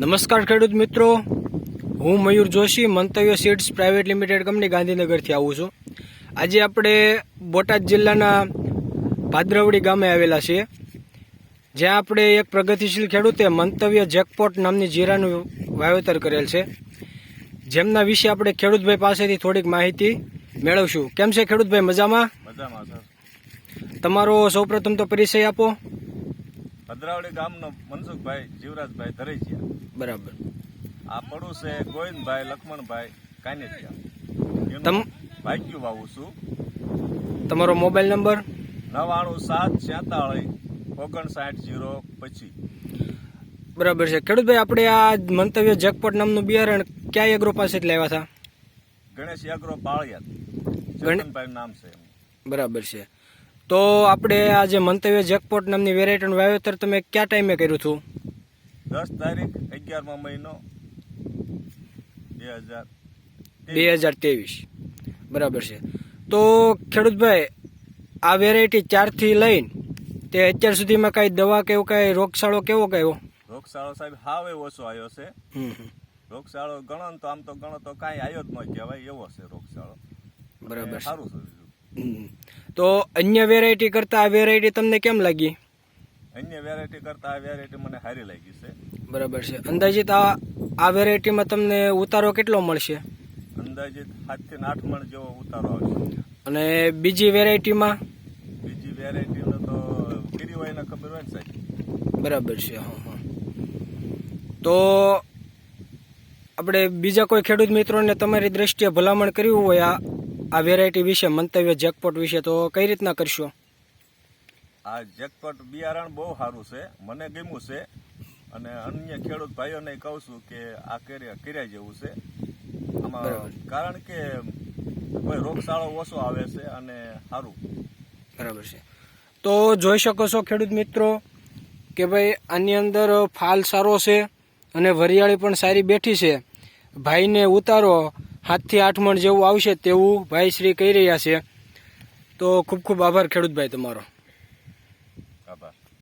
નમસ્કાર ખેડૂત મિત્રો. હું Mayur Joshi Mantavya seeds private limited company ગાંધીનગરથી આવું છું. આજે આપણે બોટાદ જિલ્લાના ભાદ્રવડી ગામે આવેલા છીએ. જ્યાં આપણે એક પ્રગતિશીલ ખેડૂતે મંતવ્ય જેકપોટ નામની જીરાનું વાવેતર કરેલ છે. જેમના વિશે આપણે ખેડૂતભાઈ પાસેથી થોડીક માહિતી મેળવશું. કેમ છે ખેડૂતભાઈ? મજામાં? તમારો સૌપ્રથમ તો પરિચય આપો. ભદ્રાવળી ગામનો મનસુખભાઈ જીવરાજભાઈ ધરેચિયા બરાબર. આ પડું છે ગોવિંદભાઈ લક્ષ્મણભાઈ એનું ભાગ્યું વાવું છું. તમારો મોબાઈલ નંબર? નવાણું સાત છેતાળીસ ઓગણસાઠ જીરો પછી બરાબર છે. ખેડૂતભાઈ આપણે આ મંતવ્ય જગપટ નામનું બિયારણ ક્યાં એગ્રો પાસેથી લાવ્યા હતા? ગણેશ યાગ્રો પાળિયા. ગણેશભાઈ નામ છે બરાબર છે. તો આપણે આ જે મંતવ્ય જેકપોટ નામની વેરાયટીનું વાવેતર તમે કયા ટાઈમે કર્યું હતું? દસ તારીખ અગિયારમો મહિનો બે હજાર બે હજાર ત્રેવીસ. બરાબર છે. તો ખેડૂતભાઈ આ વેરાયટી ચારથી લઈને તે અત્યાર સુધીમાં કાંઈ દવા કેવો કાંઈ રોગશાળો કેવો કયો રોગશાળો સાહેબ હાવ ઓછો આવ્યો છે. રોગશાળો ગણો તો આમ તો ગણો તો કાંઈ આવ્યો જ ન કહેવાય એવો છે રોગશાળો બરાબર સારું છે. તો અન્ય વેરાયટી કરતાં આ વેરાયટી તમને કેમ લાગી? અન્ય વેરાયટી કરતા આ વેરાયટી મને સારી લાગી છે. બરાબર છે. અંદાજિત આ આ વેરાયટીમાં તમને ઉતારો કેટલો મળશે? અંદાજિત સાતથી આઠ મણ જેવો ઉતારો આવશે. અને બીજી વેરાયટીમાં બીજી વેરાયટીનો તો કેરી હોય ને ખબર હોય ને સાહેબ? બરાબર છે હા હા. તો આપણે બીજા કોઈ ખેડૂત મિત્રોને તમારી દ્રષ્ટિએ ભલામણ કરવી હોય આ આ વેરાયટી વિશે મંતવ્ય જેકપોટ વિશે તો કઈ રીતના કરશો? આ જેકપોટ બિયારણ બહુ સારું છે મને ગમ્યું છે. અને અન્ય ખેડૂત ભાઈઓને કહું છું કે આ કર્યા કર્યા જેવું છે. આમાં કારણ કે કોઈ રોગચાળો ઓછો આવે છે અને સારું. બરાબર છે. તો જોઈ શકો છો ખેડૂત મિત્રો કે ભાઈ આની અંદર ફાલ સારો છે અને વરિયાળી પણ સારી બેઠી છે. ભાઈને ઉતારો હાથથી આઠ મણ જેવું આવશે તેવું ભાઈ શ્રી કહી રહ્યા છે. તો ખૂબ ખૂબ આભાર ખેડૂતભાઈ તમારો.